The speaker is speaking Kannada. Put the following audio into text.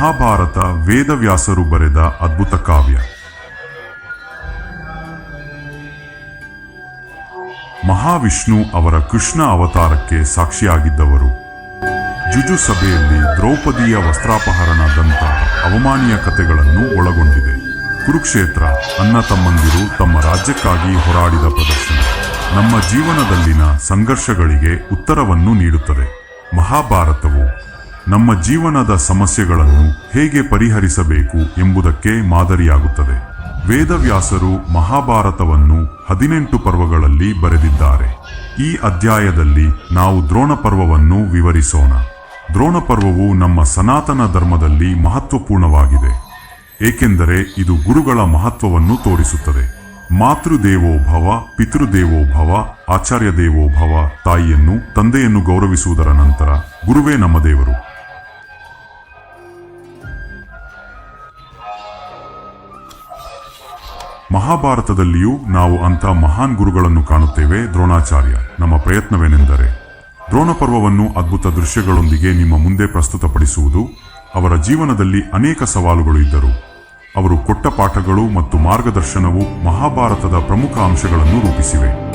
ಮಹಾಭಾರತ ವೇದವ್ಯಾಸರು ಬರೆದ ಅದ್ಭುತ ಕಾವ್ಯ. ಮಹಾವಿಷ್ಣು ಅವರ ಕೃಷ್ಣ ಅವತಾರಕ್ಕೆ ಸಾಕ್ಷಿಯಾಗಿದ್ದವರು. ಜುಜು ಸಭೆಯಲ್ಲಿ ದ್ರೌಪದಿಯ ವಸ್ತ್ರಾಪಹರಣದಂತಹ ಅವಮಾನೀಯ ಕಥೆಗಳನ್ನು ಒಳಗೊಂಡಿದೆ. ಕುರುಕ್ಷೇತ್ರ, ಅನ್ನ ತಮ್ಮಂದಿರು ತಮ್ಮ ರಾಜ್ಯಕ್ಕಾಗಿ ಹೋರಾಡಿದ ಪ್ರದರ್ಶನ. ನಮ್ಮ ಜೀವನದಲ್ಲಿನ ಸಂಘರ್ಷಗಳಿಗೆ ಉತ್ತರವನ್ನು ನೀಡುತ್ತದೆ. ಮಹಾಭಾರತವು ನಮ್ಮ ಜೀವನದ ಸಮಸ್ಯೆಗಳನ್ನು ಹೇಗೆ ಪರಿಹರಿಸಬೇಕು ಎಂಬುದಕ್ಕೆ ಮಾದರಿಯಾಗುತ್ತದೆ. ವೇದವ್ಯಾಸರು ಮಹಾಭಾರತವನ್ನು ಹದಿನೆಂಟು ಪರ್ವಗಳಲ್ಲಿ ಬರೆದಿದ್ದಾರೆ. ಈ ಅಧ್ಯಾಯದಲ್ಲಿ ನಾವು ದ್ರೋಣ ಪರ್ವವನ್ನು ವಿವರಿಸೋಣ. ದ್ರೋಣ ಪರ್ವವು ನಮ್ಮ ಸನಾತನ ಧರ್ಮದಲ್ಲಿ ಮಹತ್ವಪೂರ್ಣವಾಗಿದೆ. ಏಕೆಂದರೆ ಇದು ಗುರುಗಳ ಮಹತ್ವವನ್ನು ತೋರಿಸುತ್ತದೆ. ಮಾತೃದೇವೋಭವ, ಪಿತೃದೇವೋಭವ ಪಿತೃದೇವೋ ಭವ ಆಚಾರ್ಯ ದೇವೋಭವ ತಾಯಿಯನ್ನು, ತಂದೆಯನ್ನು ಗೌರವಿಸುವುದರ ನಂತರ ಗುರುವೇ ನಮ್ಮ ದೇವರು. ಮಹಾಭಾರತದಲ್ಲಿಯೂ ನಾವು ಅಂಥ ಮಹಾನ್ ಗುರುಗಳನ್ನು ಕಾಣುತ್ತೇವೆ ದ್ರೋಣಾಚಾರ್ಯ. ನಮ್ಮ ಪ್ರಯತ್ನವೇನೆಂದರೆ ದ್ರೋಣ ಪರ್ವವನ್ನು ಅದ್ಭುತ ದೃಶ್ಯಗಳೊಂದಿಗೆ ನಿಮ್ಮ ಮುಂದೆ ಪ್ರಸ್ತುತಪಡಿಸುವುದು. ಅವರ ಜೀವನದಲ್ಲಿ ಅನೇಕ ಸವಾಲುಗಳು ಇದ್ದರು. ಅವರು ಕೊಟ್ಟ ಪಾಠಗಳು ಮತ್ತು ಮಾರ್ಗದರ್ಶನವು ಮಹಾಭಾರತದ ಪ್ರಮುಖ ಅಂಶಗಳನ್ನು ರೂಪಿಸಿವೆ.